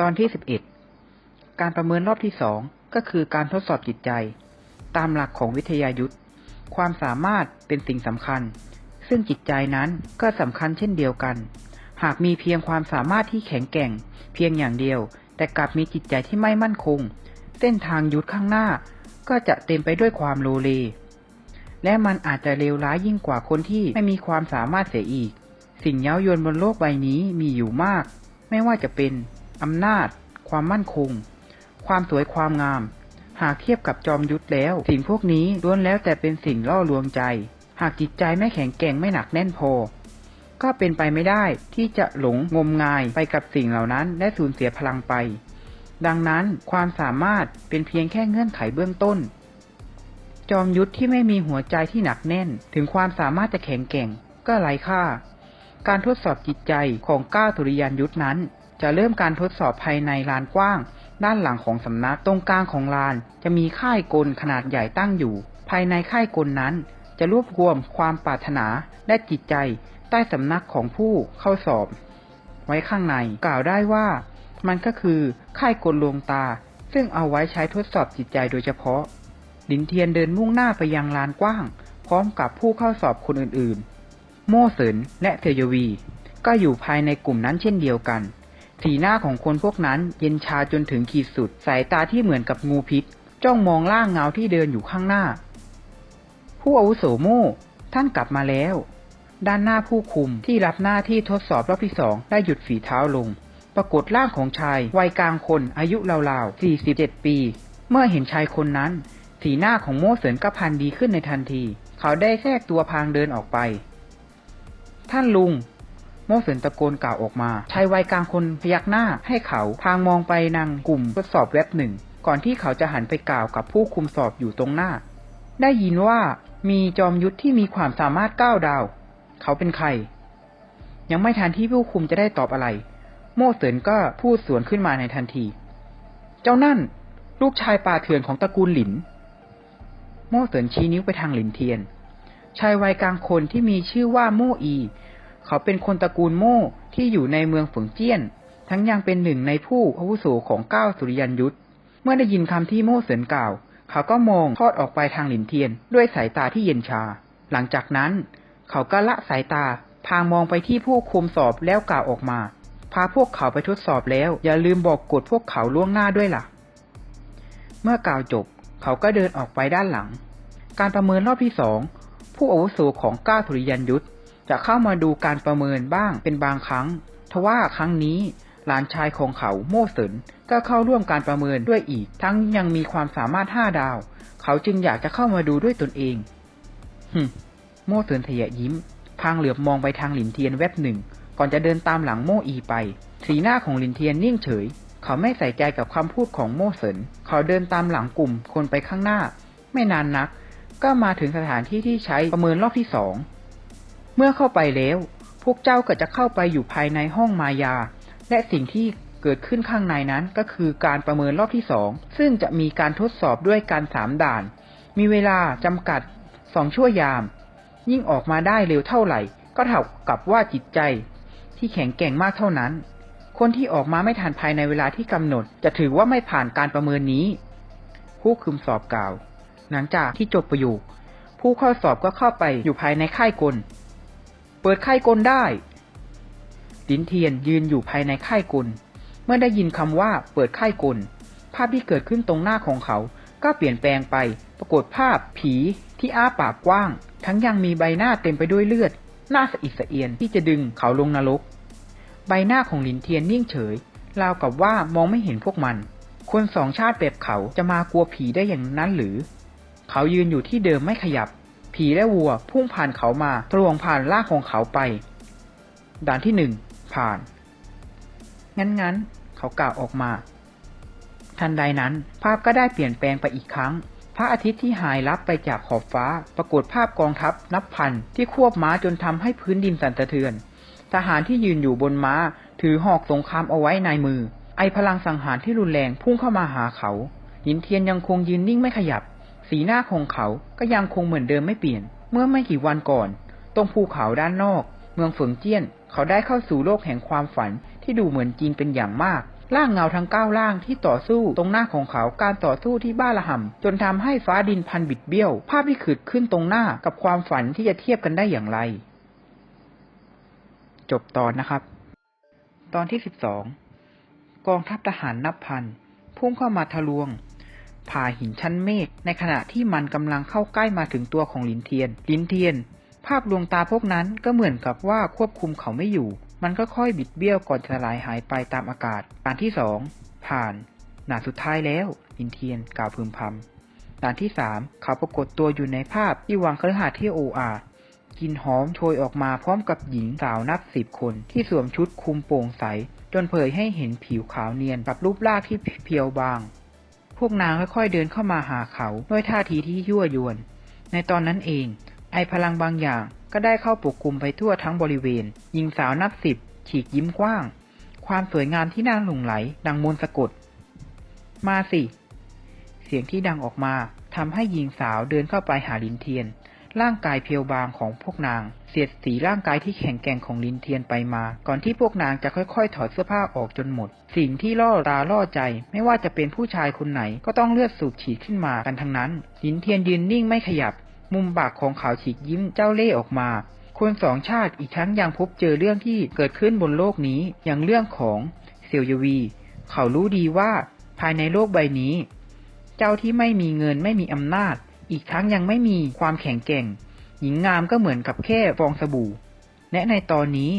ตอนที่สิบเอ็ดการประเมินรอบที่สองก็คือการทดสอบจิตใจ ตามหลักของวิทยายุทธความสามารถเป็นสิ่งสำคัญ ซึ่งจิตใจนั้นก็สำคัญเช่นเดียวกัน หากมีเพียงความสามารถที่แข็งแกร่ง เพียงอย่างเดียว แต่กลับมีจิตใจที่ไม่มั่นคง เส้นทางยุทธข้างหน้า ก็จะเต็มไปด้วยความโลเล และมันอาจจะเลวร้ายยิ่งกว่าคนที่ไม่มีความสามารถเสียอีก สิ่งเย้ายวนบนโลกใบนี้มีอยู่มาก ไม่ว่าจะเป็น อำนาจ ความมั่นคง ความสวยความงาม หากเทียบกับจอมยุทธแล้ว สิ่งพวกนี้ล้วนแล้วแต่เป็นสิ่งล่อลวงใจ หากจิตใจไม่แข็งแกร่งไม่หนักแน่นพอ ก็เป็นไปไม่ได้ที่จะหลงงมงายไปกับสิ่งเหล่านั้น และสูญเสียพลังไป ดังนั้นความสามารถเป็นเพียงแค่เงื่อนไขเบื้องต้น จอมยุทธที่ไม่มีหัวใจที่หนักแน่น ถึงความสามารถจะแข็งแกร่ง ก็ไร้ค่า การทดสอบจิตใจของก้าวสุริยันยุทธนั้น จะเริ่มการทดสอบภายในลานกว้าง ด้านหลังของสำนักตรงกลางของลาน จะมีค่ายกลขนาดใหญ่ตั้งอยู่ ภายในค่ายกลนั้น จะรวบรวมความปรารถนาและจิตใจ ใต้สำนักของผู้เข้าสอบ ไว้ข้างในกล่าวได้ว่า มันก็คือค่ายกลลวงตา ซึ่งเอาไว้ใช้ทดสอบจิตใจโดยเฉพาะลินเทียนเดินมุ่งหน้าไปยังลานกว้าง พร้อมกับผู้เข้าสอบคนอื่นๆ โม่เสินและเทยวี ก็อยู่ภายในกลุ่มนั้นเช่นเดียวกัน สีหน้าของคนพวกนั้นเย็นชาจนถึงขีดสุด สายตาที่เหมือนกับงูพิษ จ้องมองล่างเงาที่เดินอยู่ข้างหน้า ผู้อาวุโสโม่ท่านกลับมาแล้ว ด้านหน้าผู้คุมที่รับหน้าที่ทดสอบรอบที่สองได้หยุดฝีเท้าลง ปรากฏร่างของชายวัยกลางคนอายุราวๆ 47 ปี เมื่อเห็นชายคนนั้น สีหน้าของโม่เสินก็พันดีขึ้นในทันที เขาได้แทรกตัวพางเดินออกไป ท่านลุง โม่เสินตะโกนกล่าวออกมาชายวัยกลางคนพยักหน้าให้เขาพางมองไปนางกลุ่มทดสอบแวบหนึ่ง ก่อนที่เขาจะหันไปกล่าวกับผู้คุมสอบอยู่ตรงหน้า ได้ยินว่ามีจอมยุทธที่มีความสามารถก้าวดาว เขาเป็นใคร ยังไม่ทันที่ผู้คุมจะได้ตอบอะไร โม่เสินก็พูดสวนขึ้นมาในทันที เจ้านั่น ลูกชายป่าเถื่อนของตระกูลหลิน โม่เสินชี้นิ้วไปทางหลินเทียนชายวัยกลางคนที่มีชื่อว่าโมอี เขาเป็นคนตระกูลโม่ที่อยู่ในเมืองฝงเจี้ยน ทั้งยังเป็นหนึ่งในผู้อาวุโสของเก้าสุริยันยุทธเมื่อได้ยินคำที่โม่เสินกล่าว เขาก็มองทอดออกไปทางหลินเทียน ด้วยสายตาที่เย็นชา หลังจากนั้น เขาก็ละสายตาพางมองไปที่ผู้คุมสอบแล้วกล่าวออกมา พาพวกเขาไปทดสอบแล้ว อย่าลืมบอกกฎพวกเขาล่วงหน้าด้วยล่ะ เมื่อกล่าวจบ เขาก็เดินออกไปด้านหลัง การประเมินรอบที่สองผู้อาวุโสของก้าสุริยันยุทธ จะเข้ามาดูการประเมินบ้างเป็นบางครั้ง ทว่าครั้งนี้หลานชายของเขาโม่เสินก็เข้าร่วมการประเมินด้วยอีก ทั้งยังมีความสามารถห้าดาว เขาจึงอยากจะเข้ามาดูด้วยตนเองหึโม่เสินเทยยิ้ม พางเหลือบมองไปทางหลินเทียนแวบหนึ่ง ก่อนจะเดินตามหลังโม่อีไป สีหน้าของหลินเทียนนิ่งเฉย เขาไม่ใส่ใจกับคำพูดของโม่เสินเขาเดินตามหลังกลุ่มคนไปข้างหน้า ไม่นานนัก ก็มาถึงสถานที่ที่ใช้ประเมินรอบที่สอง เมื่อเข้าไปแล้ว พวกเจ้าก็จะเข้าไปอยู่ภายในห้องมายา และสิ่งที่เกิดขึ้นข้างในนั้นก็คือการประเมินรอบที่สอง ซึ่งจะมีการทดสอบด้วยการสามด่าน มีเวลาจำกัดสองชั่วยาม ยิ่งออกมาได้เร็วเท่าไหร่ ก็เท่ากับว่าจิตใจ ที่แข็งแกร่งมากเท่านั้น คนที่ออกมาไม่ทันภายในเวลาที่กำหนด จะถือว่าไม่ผ่านการประเมินนี้ ผู้คุมสอบกล่าว หลังจากที่จบประโยค ผู้เข้าสอบก็เข้าไปอยู่ภายในค่ายกล เปิดค่ายกลได้ดินเทียนยืนอยู่ภายในค่ายกล เมื่อได้ยินคำว่าเปิดค่ายกล ภาพที่เกิดขึ้นตรงหน้าของเขา ก็เปลี่ยนแปลงไป ปรากฏภาพผีที่อ้าปากกว้าง ทั้งยังมีใบหน้าเต็มไปด้วยเลือด หน้าสะอิดสะเอียนที่จะดึงเขาลงนรก ใบหน้าของลินเทียนนิ่งเฉย ราวกับว่ามองไม่เห็นพวกมัน คนสองชาติแบบเขาจะมากลัวผีได้อย่างนั้นหรือ เขายืนอยู่ที่เดิมไม่ขยับ ผีและวัวพุ่งผ่านเขามาทะลวงผ่านร่างของเขาไป ด่านที่หนึ่งผ่าน งั้นๆ เขากล่าวออกมา ทันใดนั้นภาพก็ได้เปลี่ยนแปลงไปอีกครั้ง พระอาทิตย์ที่หายลับไปจากขอบฟ้า ปรากฏภาพกองทัพนับพันที่ควบม้าจนทำให้พื้นดินสั่นสะเทือน ทหารที่ยืนอยู่บนม้า ถือหอกสงครามเอาไว้ในมือ ไอพลังสังหารที่รุนแรงพุ่งเข้ามาหาเขา หินเทียนยังคงยืนนิ่งไม่ขยับ สีหน้าของเขาก็ยังคงเหมือนเดิมไม่เปลี่ยน เมื่อไม่กี่วันก่อน ตรงภูเขาด้านนอก เมืองเฟิงเจี้ยน เขาได้เข้าสู่โลกแห่งความฝันที่ดูเหมือนจริงเป็นอย่างมากร่างเงาทั้งเก้าร่างที่ต่อสู้ตรงหน้าของเขาการต่อสู้ที่บ้าระห่ำจนทำให้ฟ้าดินพันบิดเบี้ยว ภาพที่ขืดขึ้นตรงหน้ากับความฝันที่จะเทียบกันได้อย่างไร จบตอนนะครับ ตอนที่สิบสองกองทัพทหารนับพันพุ่งเข้ามาทะลวง ผ่าหินชั้นเมฆในขณะที่มันกำลังเข้าใกล้มาถึงตัวของลินเทียน ลินเทียน ภาพดวงตาพวกนั้นก็เหมือนกับว่าควบคุมเขาไม่อยู่ มันก็ค่อยบิดเบี้ยวก่อนจะสลายหายไปตามอากาศด่านที่สองผ่านด่านสุดท้ายแล้วลินเทียนกล่าวพึมพำด่านที่สามเขาปรากฏตัวอยู่ในภาพที่วางเคฤหาสน์ที่โออากินหอมโชยออกมาพร้อมกับหญิงสาวนับสิบคนที่สวมชุดคลุมโปร่งใส จนเผยให้เห็นผิวขาวเนียนกับรูปร่างที่เพียวบาง พวกนางค่อยๆเดินเข้ามาหาเขาด้วยท่าทีที่ยั่วยวน ในตอนนั้นเอง ไอพลังบางอย่างก็ได้เข้าปกคลุมไปทั่วทั้งบริเวณ หญิงสาวนับสิบฉีกยิ้มกว้าง ความสวยงามที่น่าหลงไหล ดังมนสะกด มาสิ เสียงที่ดังออกมาทำให้หญิงสาวเดินเข้าไปหาลินเทียน ร่างกายเพียวบางของพวกนาง เสียดสีร่างกายที่แข็งแกร่งของลินเทียนไปมา ก่อนที่พวกนางจะค่อยๆ ถอดเสื้อผ้าออกจนหมด สิ่งที่ล่อตาล่อใจ ไม่ว่าจะเป็นผู้ชายคนไหน ก็ต้องเลือดสูบฉีดขึ้นมากันทั้งนั้น ลินเทียนยืนนิ่งไม่ขยับ มุมปากของเขาฉีกยิ้มเจ้าเล่ห์ออกมาคนสองชาติอีกทั้งยังพบเจอเรื่องที่เกิดขึ้นบนโลกนี้อย่างเรื่องของเซียวยวี เขารู้ดีว่าภายในโลกใบนี้ เจ้าที่ไม่มีเงินไม่มีอำนาจ อีกทั้งยังไม่มีความแข็งแกร่ง หญิงงามก็เหมือนกับแค่ฟองสบู่ และในตอนนี้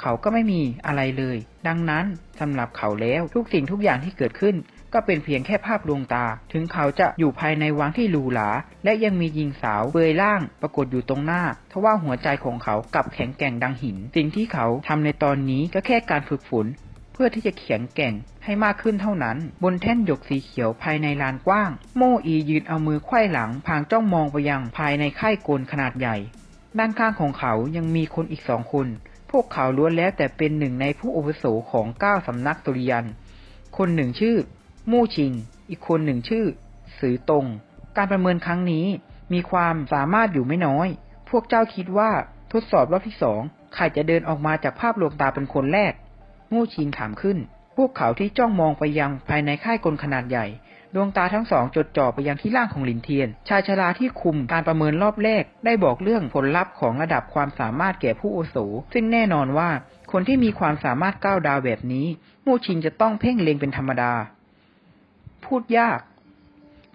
เขาก็ไม่มีอะไรเลย ดังนั้นสำหรับเขาแล้วทุกสิ่งทุกอย่างที่เกิดขึ้น ก็เป็นเพียงแค่ภาพลวงตา ถึงเขาจะอยู่ภายในวังที่หรูหราและยังมีหญิงสาวเปลือยร่างปรากฏอยู่ตรงหน้าทว่าหัวใจของเขากลับแข็งแกร่งดังหิน สิ่งที่เขาทำในตอนนี้ก็แค่การฝึกฝน พื่อที่จะแข็งแก่งให้มากขึ้นเท่านั้น บนแท่นหยกสีเขียวภายในลานกว้าง โมอียืนเอามือไขว้หลังพางจ้องมองไปยังภายในค่ายโกลขนาดใหญ่ ด้านข้างของเขายังมีคนอีกสองคน พวกเขาล้วนแล้วแต่เป็นหนึ่งในผู้อาวุโสของเก้าสำนักสุริยัน คนหนึ่งชื่อ มู่ชิง อีกคนหนึ่งชื่อ สือตง การประเมินครั้งนี้มีความสามารถอยู่ไม่น้อย พวกเจ้าคิดว่าทดสอบรอบที่สองใครจะเดินออกมาจากภาพลวงตาเป็นคนแรก มู่ชิงถามขึ้น พวกเขาที่จ้องมองไปยังภายในค่ายกลขนาดใหญ่ ดวงตาทั้งสองจดจ่อไปยังที่ร่างของหลินเทียน ชายชราที่คุมการประเมินรอบแรก ได้บอกเรื่องผลลัพธ์ของระดับความสามารถแก่ผู้โอโส ซึ่งแน่นอนว่า คนที่มีความสามารถก้าวดาวแบบนี้ มู่ชิงจะต้องเพ่งเล็งเป็นธรรมดา พูดยาก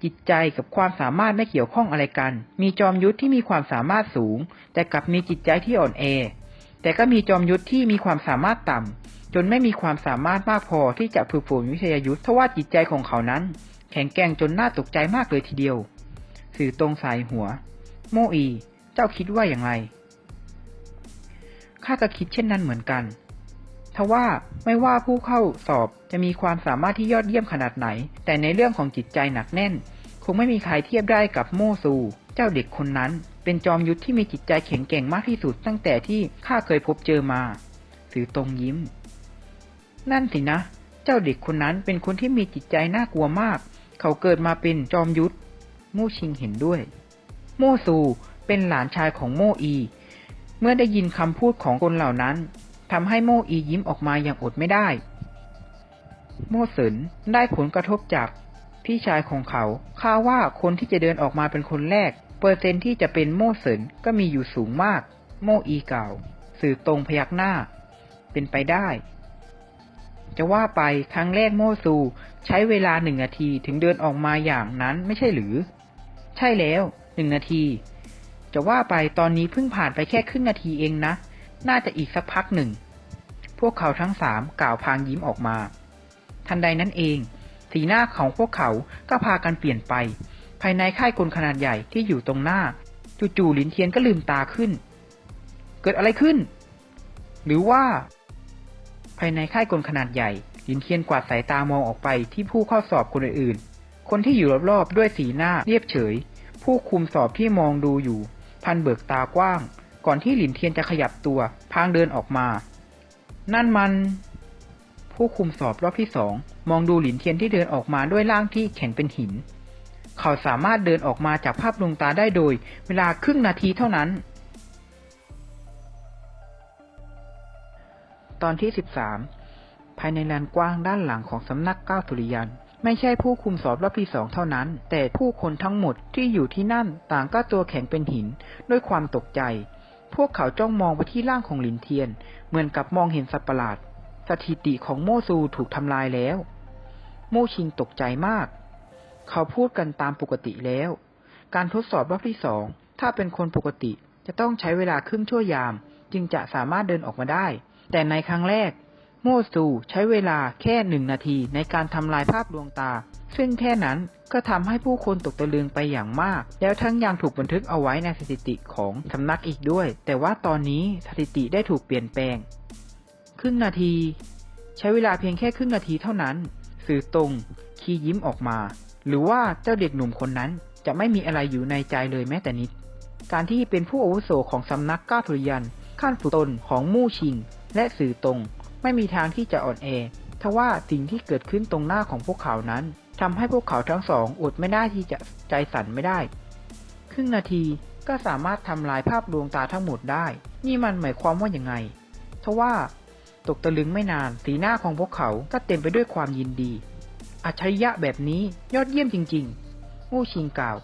จิตใจกับความสามารถไม่เกี่ยวข้องอะไรกัน มีจอมยุทธที่มีความสามารถสูง แต่กลับมีจิตใจที่อ่อนแอแต่ก็มีจอมยุทธที่มีความสามารถต่ำ จนไม่มีความสามารถมากพอที่จะฝึกฝนวิทยายุทธทว่าจิตใจของเขานั้น แข็งแกร่งจนน่าตกใจมากเลยทีเดียว สื่อตรงสายหัว โมอี เจ้าคิดว่าอย่างไรข้าก็คิดเช่นนั้นเหมือนกันทว่าไม่ว่าผู้เข้าสอบจะมีความสามารถที่ยอดเยี่ยมขนาดไหน แต่ในเรื่องของจิตใจหนักแน่น คงไม่มีใครเทียบได้กับโมซู เจ้าเด็กคนนั้น เป็นจอมยุทธที่มีจิตใจแข็งแกร่งมากที่สุดตั้งแต่ที่ข้าเคยพบเจอมา สือตรงยิ้ม นั่นสินะ เจ้าเด็กคนนั้นเป็นคนที่มีจิตใจน่ากลัวมาก เขาเกิดมาเป็นจอมยุทธโมชิงเห็นด้วย โมซูเป็นหลานชายของโมอี เมื่อได้ยินคำพูดของคนเหล่านั้นทำให้โมอียิ้มออกมาอย่างอดไม่ได้ โมเสินได้ผลกระทบจากพี่ชายของเขาข้าว่าคนที่จะเดินออกมาเป็นคนแรก เปอร์เซ็นที่จะเป็นโมเสินก็มีอยู่สูงมาก โมอีเก่า สื่อตรงพยักหน้า เป็นไปได้ จะว่าไปครั้งแรกโมซู ใช้เวลาหนึ่งนาทีถึงเดินออกมาอย่างนั้นไม่ใช่หรือ ใช่แล้วหนึ่งนาที จะว่าไปตอนนี้เพิ่งผ่านไปแค่ครึ่งนาทีเองนะ น่าจะอีกสักพักหนึ่ง พวกเขาทั้งสามกล่าวพางยิ้มออกมา ทันใดนั้นเอง สีหน้าของพวกเขาก็พากันเปลี่ยนไป ภายในค่ายกลขนาดใหญ่ที่อยู่ตรงหน้าจู่ๆลินเทียนก็ลืมตาขึ้น เกิดอะไรขึ้น หรือว่า ภายในค่ายกลขนาดใหญ่ลินเทียนกวาดสายตามองออกไปที่ผู้เข้าสอบคนอื่นๆ คนที่อยู่รอบๆด้วยสีหน้าเรียบเฉย ผู้คุมสอบที่มองดูอยู่ พันเบิกตากว้าง ก่อนที่หลินเทียนจะขยับตัวพางเดินออกมา นั่นมัน ผู้คุมสอบรอบที่สองมองดูหลินเทียนที่เดินออกมาด้วยร่างที่แข็งเป็นหิน เขาสามารถเดินออกมาจากภาพลวงตาได้โดย เวลาครึ่งนาทีเท่านั้น ตอนที่สิบสามพายในลานกว้างด้านหลังของสำนักก้าวสุริยัน ไม่ใช่ผู้คุมสอบรอบที่สองเท่านั้น แต่ผู้คนทั้งหมดที่อยู่ที่นั่นต่างก็ตัวแข็งเป็นหินด้วยความตกใจ พวกเขาจ้องมองไปที่ร่างของหลินเทียน เหมือนกับมองเห็นสัตว์ประหลาด สถิติของโมซูถูกทำลายแล้ว โมชิงตกใจมาก เขาพูดกันตามปกติแล้ว การทดสอบรอบที่สองถ้าเป็นคนปกติจะต้องใช้เวลาครึ่งชั่วยาม จึงจะสามารถเดินออกมาได้ แต่ในครั้งแรก โมซูใช้เวลาแค่หนึ่งนาทีในการทำลายภาพดวงตา ซึ่งแค่นั้นก็ทำให้ผู้คนตกตะลึงไปอย่างมาก แล้วทั้งยังถูกบันทึกเอาไว้ในสถิติของสำนักอีกด้วย แต่ว่าตอนนี้สถิติได้ถูกเปลี่ยนแปลง ครึ่งนาที ใช้เวลาเพียงแค่ครึ่งนาทีเท่านั้น สื่อตรงคียิ้มออกมา หรือว่าเจ้าเด็กหนุ่มคนนั้นจะไม่มีอะไรอยู่ในใจเลยแม้แต่นิด การที่เป็นผู้อาวุโสของสำนักก้าวทุรยัน ขั้นฝึกตนของมู่ชิง และสื่อตรงไม่มีทางที่จะอ่อนแอทว่าสิ่งที่เกิดขึ้นตรงหน้าของพวกเขานั้นทำให้พวกเขาทั้งสองอดไม่ได้ที่จะใจสั่นไม่ได้ ครึ่งนาทีก็สามารถทำลายภาพดวงตาทั้งหมดได้ นี่มันหมายความว่าอย่างไงทว่า ตกตะลึงไม่นาน สีหน้าของพวกเขาก็เต็มไปด้วยความยินดี อัจฉริยะแบบนี้ยอดเยี่ยมจริงๆมู่ชิงกล่าว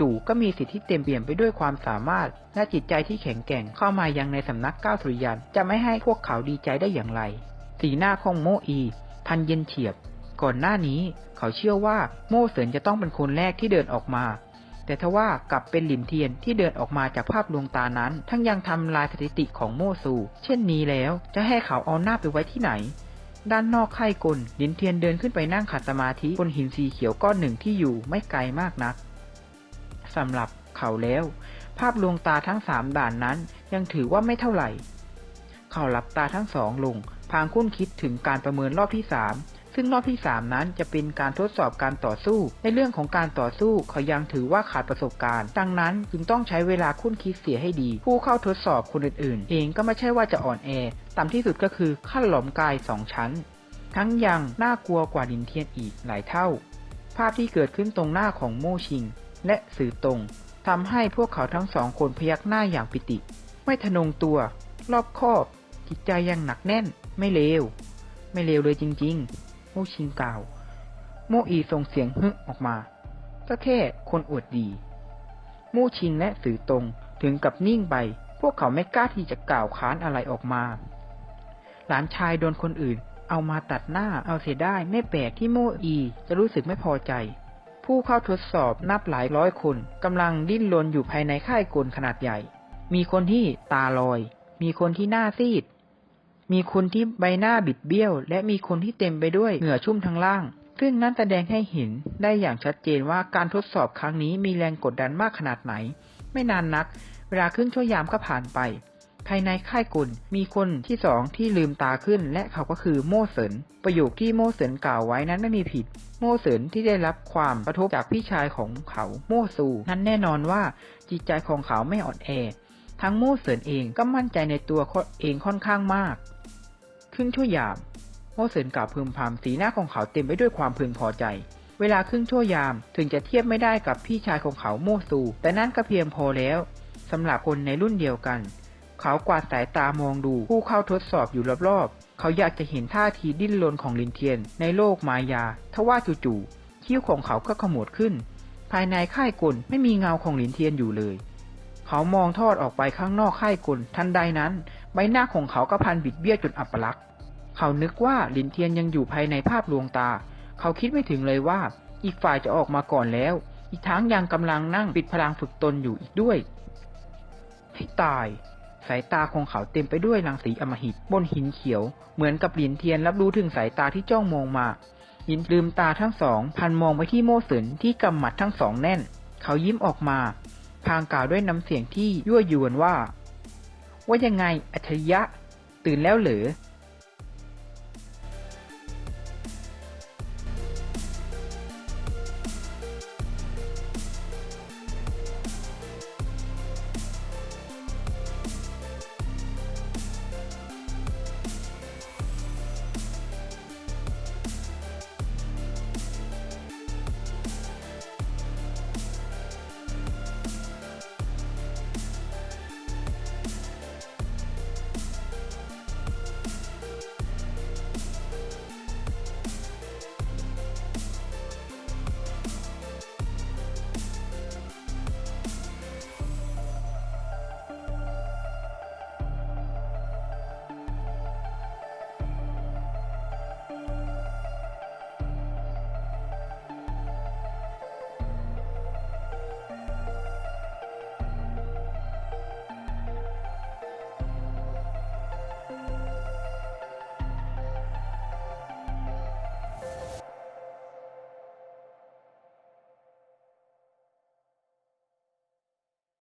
จู่ๆก็มีสิทธิที่เต็มเปี่ยมไปด้วยความสามารถ และจิตใจที่แข็งแกร่งเข้ามายังในสำนักก้าวสุริยันจะไม่ให้พวกเขาดีใจได้อย่างไร สีหน้าของโมอี พันเย็นเฉียบ ก่อนหน้านี้เขาเชื่อว่าโมเสินจะต้องเป็นคนแรกที่เดินออกมา แต่ทว่ากลับเป็นหลินเทียนที่เดินออกมาจากภาพลวงตานั้น ทั้งยังทำลายสถิติของโมซู เช่นนี้แล้วจะให้เขาเอาหน้าไปไว้ที่ไหนด้านนอกค่ายกลหลินเทียนเดินขึ้นไปนั่งขัดสมาธิบนหินสีเขียวก้อนหนึ่งที่อยู่ไม่ไกลมากนัก สำหรับเขาแล้ว ภาพลวงตาทั้งสามด่านนั้นยังถือว่าไม่เท่าไหร่ เขาหลับตาทั้งสองลง พางคุ้นคิดถึงการประเมินรอบที่สามซึ่งรอบที่สามนั้นจะเป็นการทดสอบการต่อสู้ ในเรื่องของการต่อสู้เขายังถือว่าขาดประสบการณ์ ดังนั้นจึงต้องใช้เวลาคุ้นคิดเสียให้ดี ผู้เข้าทดสอบคนอื่นๆ เองก็ไม่ใช่ว่าจะอ่อนแอ ต่ำที่สุดก็คือขั้นหลอมกายสองชั้น ทั้งยังน่ากลัวกว่าดินเทียนอีกหลายเท่า ภาพที่เกิดขึ้นตรงหน้าของโมชิง และสื่อตรงทำให้พวกเขาทั้งสองคนพยักหน้าอย่างปิติ ไม่ทะนงตัว รอบคอบจิตใจยังหนักแน่น ไม่เลว ไม่เลวเลยจริง ๆ โมชิงกล่าว โมอีส่งเสียงฮึออกมาก็แค่คนอวดดี โมชิงและสื่อตรงถึงกับนิ่งไป พวกเขาไม่กล้าที่จะกล่าวค้านอะไรออกมา หลานชายโดนคนอื่น เอามาตัดหน้าเอาเสียได้ไม่แปลกที่โมอีจะรู้สึกไม่พอใจ ผู้เข้าทดสอบนับหลายร้อยคนกำลังดิ้นรนอยู่ภายในค่ายกลขนาดใหญ่ มีคนที่ตาลอย มีคนที่หน้าซีด มีคนที่ใบหน้าบิดเบี้ยว และมีคนที่เต็มไปด้วยเหงื่อชุ่มทั้งล่าง ซึ่งนั่นแสดงให้เห็นได้อย่างชัดเจนว่าการทดสอบครั้งนี้มีแรงกดดันมากขนาดไหน ไม่นานนัก เวลาครึ่งชั่วยามก็ผ่านไป ภายในค่ายกุลมีคนที่สองที่ลืมตาขึ้น และเขาก็คือโม่เสินประโยคที่โม่เสินกล่าวไว้นั้นไม่มีผิด โม่เสินที่ได้รับความกระทบจากพี่ชายของเขาโม่ซู นั้นแน่นอนว่าจิตใจของเขาไม่อ่อนแอ ทั้งโม่เสินเองก็มั่นใจในตัวเองค่อนข้างมากครึ่งชั่วยาม โม่เสินกล่าวพึมพำสีหน้าของเขาเต็มไปด้วยความพึงพอใจเวลาครึ่งชั่วยามถึงจะเทียบไม่ได้กับพี่ชายของเขาโม่ซู แต่นั่นก็เพียงพอแล้วสำหรับคนในรุ่นเดียวกัน เขากวาดสายตามองดูผู้เข้าทดสอบอยู่รอบๆ เขาอยากจะเห็นท่าทีดิ้นรนของลินเทียนในโลกมายา ทว่าจู่ๆคิ้วของเขาก็ขมวดขึ้น ภายในค่ายกลไม่มีเงาของลินเทียนอยู่เลย เขามองทอดออกไปข้างนอกค่ายกลทันใดนั้น ใบหน้าของเขาก็พันบิดเบี้ยวจนอัปลักษณ์เขานึกว่าลินเทียนยังอยู่ภายในภาพลวงตา เขาคิดไม่ถึงเลยว่า อีกฝ่ายจะออกมาก่อนแล้ว อีกทั้งยังกำลังนั่งปิดพลังฝึกตนอยู่อีกด้วยให้ตาย สายตาของเขาเต็มไปด้วยรังสีอมหิตบนหินเขียว เหมือนกับหลินเทียนรับรู้ถึงสายตาที่จ้องมองมายินลืมตาทั้งสองพันมองไปที่โมเสินที่กำหมัดทั้งสองแน่น เขายิ้มออกมา พางกล่าวด้วยน้ำเสียงที่ยั่วยวนว่า ว่ายังไงอัจฉริยะ ตื่นแล้วเหรอ